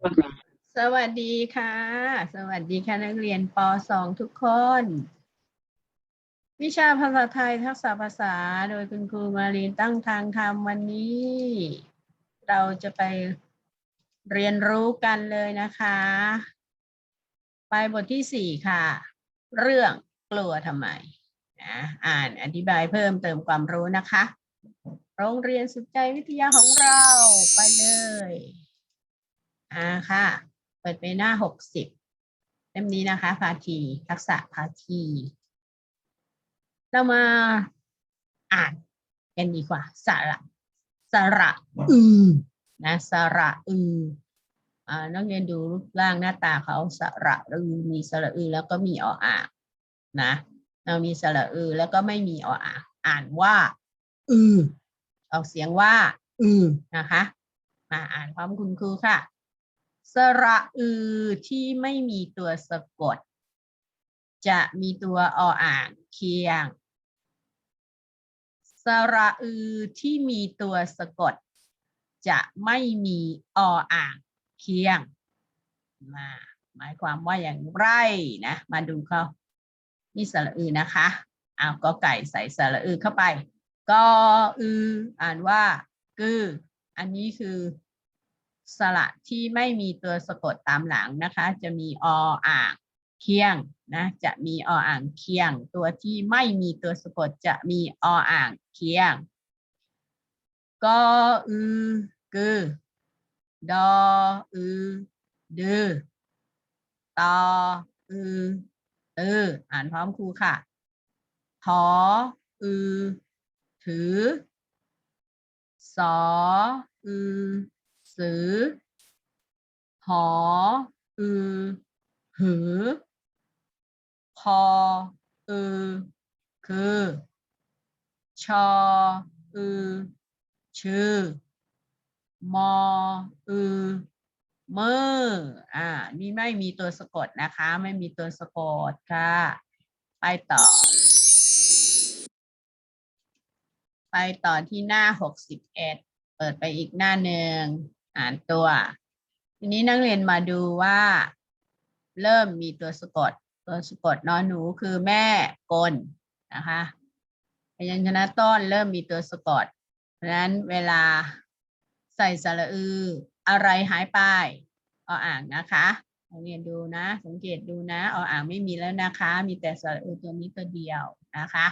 สวัสดีค่ะ สวัสดีค่ะนักเรียนป .2 ทุกคน วิชาภาษาไทยทักษะภาษาโดยคุณครูมารีนตั้งทางทำวันนี้ เราจะไปเรียนรู้กันเลยนะคะ ไปบทที่สี่ค่ะ เรื่องกลัวทำไมนะอ่านอธิบายเพิ่มเติมความรู้นะคะ โรงเรียนสุดใจวิทยาของเราไปเลย อ่าค่ะ เปิดไปหน้าหกสิบเล่มนี้นะคะ พาทีทักษะพาที เรามาอ่านกันดีกว่า สระสระอือนะสระอืออ่านักเรียนดูรูปร่างหน้าตาเขาสระอือมีสระอือแล้วก็มีออ่างนะเรามีสระอือแล้วก็ไม่มีออ่างอ่านว่า อือออกเสียงว่า อือนะคะ มาอ่านพร้อมคุณครูค่ะ สระอือที่ไม่มีตัวสะกด จะมีตัวออ่างเคียง สระอือที่มีตัวสะกด จะไม่มีออ่างเคียงมาหมายความว่าอย่างไรนะ มาดูเขานี่สระอือนะคะเอาก็ไก่ใส่สระอือเข้าไป ก็อืออ่านว่า กือ อันนี้คือ สระที่ไม่มีตัวสะกดตามหลังนะคะ จะมีออ่างเคียงนะจะมีออ่างเคียง ตัวที่ไม่มีตัวสะกดจะมีออ่างเคียงก็อือกือดออือดือตออือตืออ่านพร้อมครูค่ะทออือถือสออือ สือ หอ อือ หือ พอ อือ คือ ชอ อือ ชื่อ มอ อือ เมื่อ อ่า นี่ไม่มีตัวสะกดนะคะ ไม่มีตัวสะกดค่ะ ไปต่อ ไปต่อที่หน้าหกสิบเอ็ดเปิดไปอีกหน้าหนึ่ง อ่านตัว ทีนี้นักเรียนมาดูว่า เริ่มมีตัวสะกด ตัวสะกดนอนหนูคือแม่กลนะคะพยัญชนะต้นเริ่มมีตัวสะกด เพราะฉะนั้นเวลาใส่สระอือ อะไรหายไปออ่างนะคะนักเรียนดูนะ สังเกตดูนะออ่างไม่มีแล้วนะคะ มีแต่สระอือตัวนี้ตัวเดียวนะคะ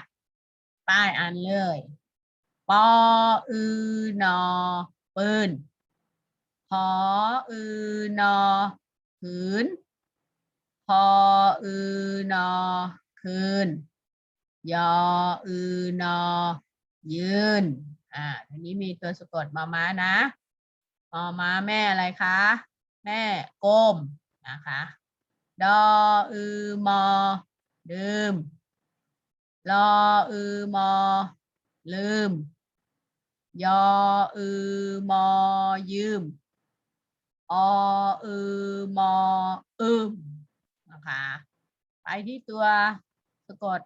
ป้ายอ่านเลยปออือนอปืน พออือนอผืนพออือนอคืน ยออือนอยืน อ่าทีนี้มีตัวสะกดมาม้านะมอม้าแม่อะไรคะ แม่ก้มนะคะ ดออือมอดื่มรออือมอลืม ยออือมอยืม ออือมออึมนะคะ ไปที่ตัวสะกด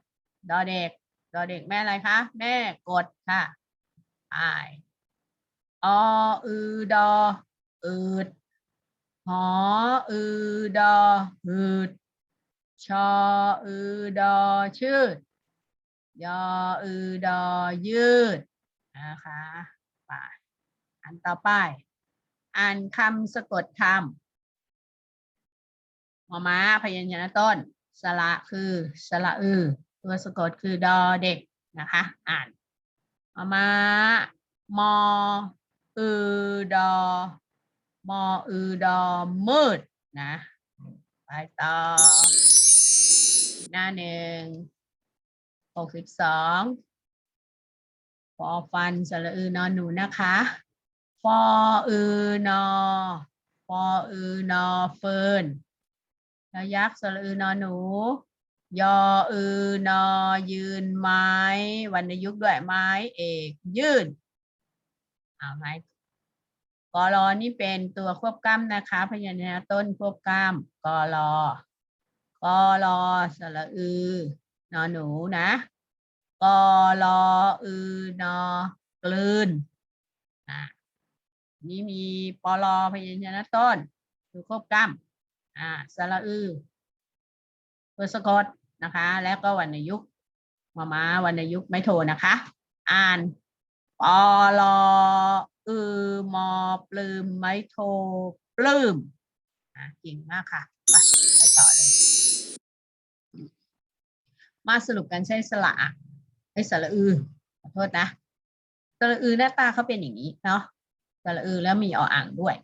ดอเด็กดอเด็กแม่อะไรคะ แม่กดค่ะไปออือดออืดหออือดอหืดชออือดอชืดยออือดอยืดนะคะไปอันต่อไป อ่านคำสะกดคำมอม้าพยัญชนะต้น สระคือ สระอือ ตัวสะกดคือดอเด็กนะคะ อ่านมอม้ามออือดอมออือดอมืดนะ ไปต่อ หน้าหนึ่งหกสิบสองฟอฟันสระอือนอนหนูนะคะ ฟออือนอฟออือนอเฟิร์นแล้วยักษ์สระอือนอหนู ยออือนอยืนไม้วรรณยุกต์ด้วยไม้เอกยืนเอาไม้กอรอนี่เป็นตัวควบกล้ำนะคะพยัญชนะต้นควบกล้ำกอรอกอรอสระอือนอหนูนะกอรออือนอกลืนอะ นี่มีปลอพยัญชนะต้นคือควบกล้ำอ่าสระอือตัวสะกดนะคะ แล้วก็วรรณยุกต์มามา วรรณยุกต์ไม่โทรนะคะ อ่านปลออือมอปลืมไม่โทรปลืมอะเก่งมากค่ะไปไปต่อเลย มาสรุปกันใช้สระไอ้สระอือขอโทษนะสระอือหน้าตาเขาเป็นอย่างนี้เนาะ สระอือแล้วมีออ่างด้วย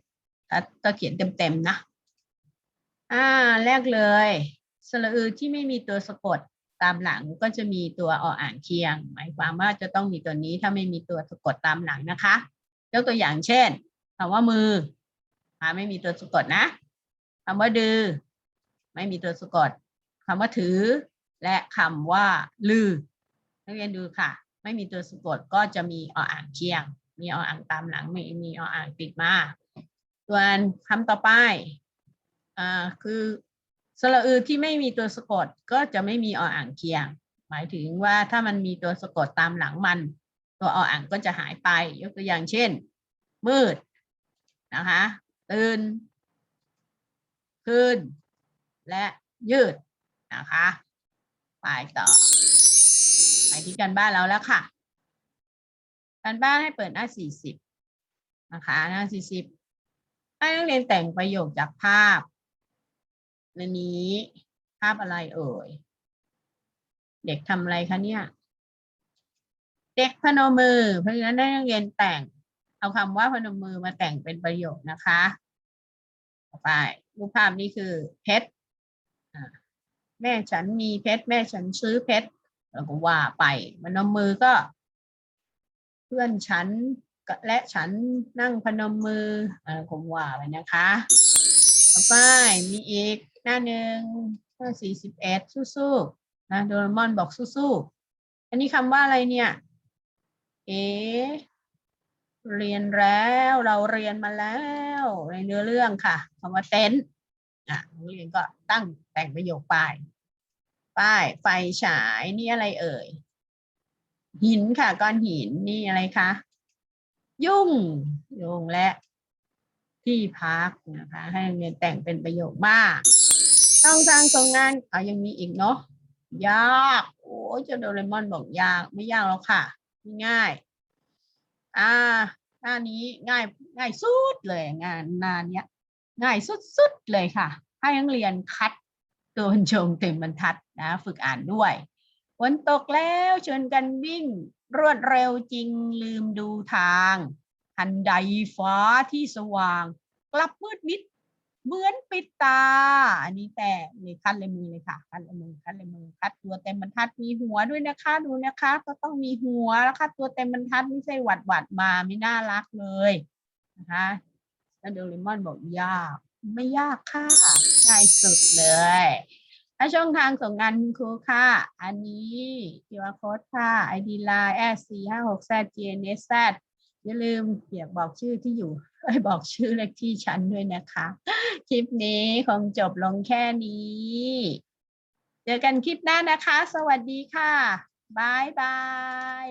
ถ้าถ้าเขียนเต็มๆนะ อ่า แรกเลยสระอือที่ไม่มีตัวสะกดตามหลังก็จะมีตัวออ่างเคียง หมายความว่าจะต้องมีตัวนี้ถ้าไม่มีตัวสะกดตามหลังนะคะยกตัวอย่างเช่นคำว่ามืออ่าไม่มีตัวสะกดนะคำว่าดือ ไม่มีตัวสะกดคำว่าถือ และคำว่าลือนักเรียนดูค่ะ ไม่มีตัวสะกดก็จะมีออ่างเคียง มีออ่างตามหลังไม่มีออ่างติดมา ส่วนคำต่อไปอ่าคือสระอือที่ไม่มีตัวสะกดก็จะไม่มีออ่างเคียง หมายถึงว่าถ้ามันมีตัวสะกดตามหลังมัน ตัวออ่างก็จะหายไป ยกตัวอย่างเช่น มืดนะคะตื่นขึ้นและยืดนะคะไปต่อไปที่การบ้านเราแล้วค่ะ การบ้านให้เปิดหน้า 40 นะคะ หน้า 40 ให้นักเรียนแต่งประโยคจากภาพในนี้ ภาพอะไรเอ่ย เด็กทำอะไรคะเนี่ย เด็กพนมมือ เพราะฉะนั้นให้นักเรียนแต่ง เอาคำว่าพนมมือมาแต่งเป็นประโยคนะคะ ต่อไปรูปภาพนี้คือเพชรแม่ฉันมีเพชรแม่ฉันซื้อเพชรแล้วก็ว่าไปพนมมือก็ เพื่อนฉันและฉันนั่งพนมมืออะไรก็ว่าไปนะคะ ต่อไปมีอีกหน้าหนึ่งหน้าสี่สิบเอ็ดสู้ๆนะโดเรมอนบอกสู้ๆอันนี้คำว่าอะไรเนี่ย เอเรียนแล้วเราเรียนมาแล้วในเนื้อเรื่องค่ะคำว่าเต็นท์อะนักเรียนก็ตั้งแต่งประโยคป้ายป้ายไฟฉายนี่อะไรเอ่ย หินค่ะ ก้อนหินนี่อะไรคะยุ่งยุงและที่พักนะคะ ให้นักเรียนแต่งเป็นประโยคบ้างต้องทางส่งงานเอายังมีอีกเนาะยากโอ้ยเจ้าโดเรมอนบอกยากไม่ยากแล้วค่ะ ง่าย อ่าหน้านี้ง่ายง่ายสุดเลยงานน้าเนี้ยง่ายสุดๆเลยค่ะ ให้นักเรียนคัดตัวบรรจงเต็มบรรทัดนะ ฝึกอ่านด้วย ฝนตกแล้วชวนกันวิ่ง รวดเร็วจริงลืมดูทางทันใดฟ้าที่สว่าง กลับมืดมิด เหมือนปิดตา อันนี้แต่เลยคัดเลยมือเลยค่ะคัดเลยมือคัดเลยมือคัดตัวเต็มบรรทัดมีหัวด้วยนะคะดูนะคะ ก็ต้องมีหัวแล้วคัดตัวเต็มบรรทัดไม่ใช่หวัดหวัดมาไม่น่ารักเลยนะคะแล้วโดเรมอนบอกยาก ไม่ยากค่ะง่ายสุดเลย ถ้าช่องทางส่งงานคุณครูค่ะ อันนี้คิวอาร์โค้ดค่ะ ID Line แอดสี่ห้าหกแซด GNS แซดอย่าลืมเขียนบอกชื่อที่อยู่เอ้บอกชื่อเลขที่ชั้นด้วยนะคะ คลิปนี้คงจบลงแค่นี้ เจอกันคลิปหน้านะคะ สวัสดีค่ะบายบาย